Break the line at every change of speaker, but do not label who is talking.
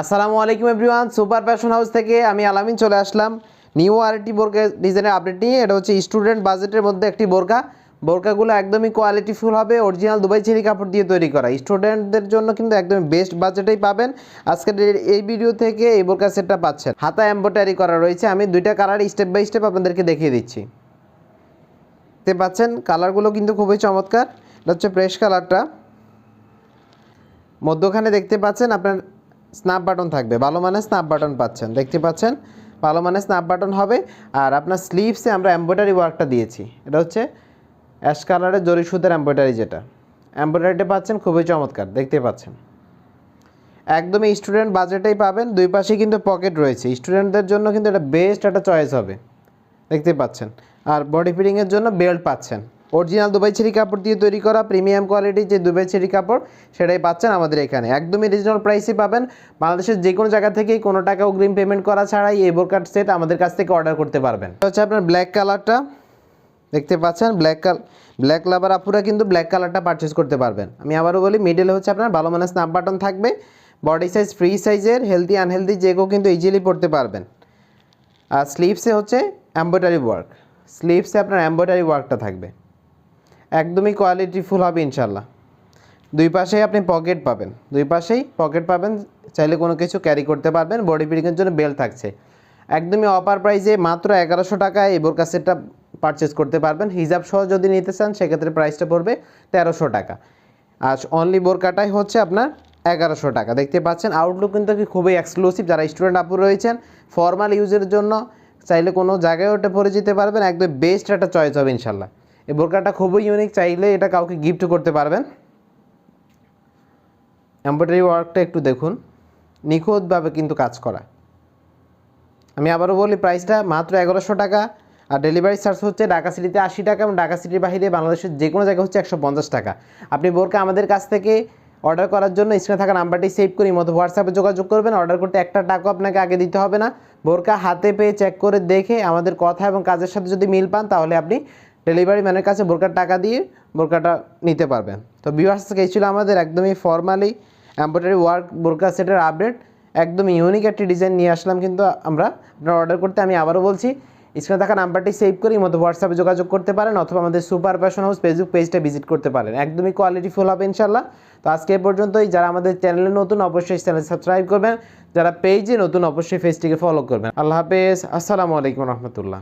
আসসালামু আলাইকুম everyone, super fashion house থেকে আমি আলামিন চলে আসলাম। নিউ আরেকটি বোরকা ডিজাইনের আপডেট নিয়ে। এটা হচ্ছে স্টুডেন্ট বাজেটের মধ্যে একটি বোরকা। বোরকাগুলো একদমই কোয়ালিটিফুল হবে অরিজিনাল দুবাই চেরি কাপড় দিয়ে তৈরি করা। স্টুডেন্টদের জন্য কিন্তু একদম বেস্ট বাজেটেই পাবেন। আজকের এই- এই ভিডিও থেকে এই বোরকা সেটটা পাচ্ছেন। হাতা এম্ব্রয়ডারি করা রয়েছে। আমি দুইটা কালার স্টেপ বাই স্টেপ আপনাদেরকে দেখিয়ে দিচ্ছি। দেখতে পাচ্ছেন কালারগুলো কিন্তু খুবই চমৎকার। এটা হচ্ছে ফ্রেশ কালারটা মধ্যখানে দেখতে পাচ্ছেন আপনার স্ন্যাপ বাটন থাকবে। ভালো মানে স্ন্যাপ বাটন পাচ্ছেন, দেখতে পাচ্ছেন? ভালো মানে স্ন্যাপ বাটন হবে। আর আপনার স্লিভসে আমরা এমব্রয়ডারি ওয়ার্কটা দিয়েছি। এটা হচ্ছে অ্যাশ কালারের জরি সুতার এমব্রয়ডারি যেটা। এমব্রয়ডারিটা পাচ্ছেন, খুবই চমৎকার, দেখতে পাচ্ছেন। একদমই স্টুডেন্ট বাজেটেই পাবেন, দুই পাশেই কিন্তু পকেট রয়েছে। স্টুডেন্টদের জন্য কিন্তু এটা বেস্ট একটা চয়েস হবে। দেখতে পাচ্ছেন। আর বডি ফিটিংয়ের জন্য বেল্ট পাচ্ছেন। অরিজিনাল দুবাই ছেড়ি কাপড় দিয়ে তৈরি করা প্রিমিয়াম কোয়ালিটির যে দুবাই ছেড়ি কাপড় সেটাই পাচ্ছেন আমাদের এখানে। একদমই রিজনেবল প্রাইসে পাবেন। বাংলাদেশের যে কোনো জায়গা থেকেই কোনো টাকা অগ্রিম পেমেন্ট করা ছাড়াই এই বোরকার সেট আমাদের কাছ থেকে অর্ডার করতে পারবেন। হচ্ছে আপনার ব্ল্যাক কালারটা দেখতে পাচ্ছেন ব্ল্যাক কাল ব্ল্যাক লাভার আপুরা কিন্তু ব্ল্যাক কালারটা পারচেস করতে পারবেন। আমি আবারও বলি মিডলে হচ্ছে আপনার ভালো মানের স্ন্যাপ বাটন থাকবে। বডি সাইজ ফ্রি সাইজের হেলদি আনহেলদি যে কেউ কিন্তু ইজিলি পড়তে পারবেন। আর স্লিভসে হচ্ছে এম্ব্রয়ডারি ওয়ার্ক স্লিভসে আপনার এম্ব্রয়ডারি ওয়ার্কটা থাকবে। একদমই কোয়ালিটিফুল হবে ইনশাল্লাহ দুই পাশেই আপনি পকেট পাবেন। দুই পাশেই পকেট পাবেন, চাইলে কোনো কিছু ক্যারি করতে পারবেন বডি ফিটিংয়ের জন্য বেল থাকছে। একদমই অপার প্রাইসে মাত্র এগারোশো টাকায় এই বোরকা সেটটা পারচেস করতে পারবেন। হিজাব সহ যদি নিতে চান, সেক্ষেত্রে প্রাইসটা পড়বে তেরোশো টাকা। আর অনলি বোরকাটাই হচ্ছে আপনার এগারোশো টাকা। দেখতে পাচ্ছেন আউটলুক কিন্তু কি খুবই এক্সক্লুসিভ যারা স্টুডেন্ট আপু রয়েছেন ফর্মাল ইউজের জন্য চাইলে কোনো জায়গায় ওটা পরে যেতে পারবেন। একদম বেস্ট একটা চয়েস হবে ইনশাল্লাহ এই বোরকাটা খুবই ইউনিক চাইলে এটা কাউকে গিফট করতে পারবেন। এমব্রয়ডারি ওয়ার্কটা একটু দেখুন, নিখুঁতভাবে কিন্তু কাজ করা। আমি আবারও বলি প্রাইসটা মাত্র এগারোশো টাকা, আর ডেলিভারি চার্জ হচ্ছে ঢাকা সিটিতে আশি টাকা এবং ঢাকা সিটির বাইরে বাংলাদেশের যে কোনো জায়গায় হচ্ছে একশো পঞ্চাশ টাকা। আপনি বোরকা আমাদের কাছ থেকে অর্ডার করার জন্য স্ক্রিনে থাকা নাম্বারটি সেভ করি মতো হোয়াটসঅ্যাপে যোগাযোগ করবেন। অর্ডার করতে একটা টাকা আপনাকে আগে দিতে হবে না। বোরকা হাতে পেয়ে চেক করে দেখে আমাদের কথা এবং কাজের সাথে যদি মিল পান, তাহলে আপনি ডেলিভারি ম্যানের কাছে বোরকার টাকা দিয়ে বোরকাটা নিতে পারবেন। তো ভিউয়ার্স এই ছিল আমাদের একদমই ফর্মালি এম্ব্রয়ডারি ওয়ার্ক বোরকা সেটের আপডেট একদম ইউনিক একটি ডিজাইন নিয়ে আসলাম কিন্তু আমরা। আপনার অর্ডার করতে আমি আবারও বলছি স্ক্রিনে থাকা নাম্বারটি সেভ করে মতো হোয়াটসঅ্যাপে যোগাযোগ করতে পারেন অথবা আমাদের সুপার ফ্যাশন হাউস ফেসবুক পেজটা ভিজিট করতে পারেন। একদমই কোয়ালিটি ফুল হবে ইনশাল্লাহ তো আজকে এ পর্যন্তই। যারা আমাদের চ্যানেলে নতুন, অবশ্যই চ্যানেল সাবস্ক্রাইব করবেন। যারা পেজে নতুন, অবশ্যই পেজটিকে ফলো করবেন। আল্লাহ হাফেজ। আসসালামু আলাইকুম রহমতুল্লাহ।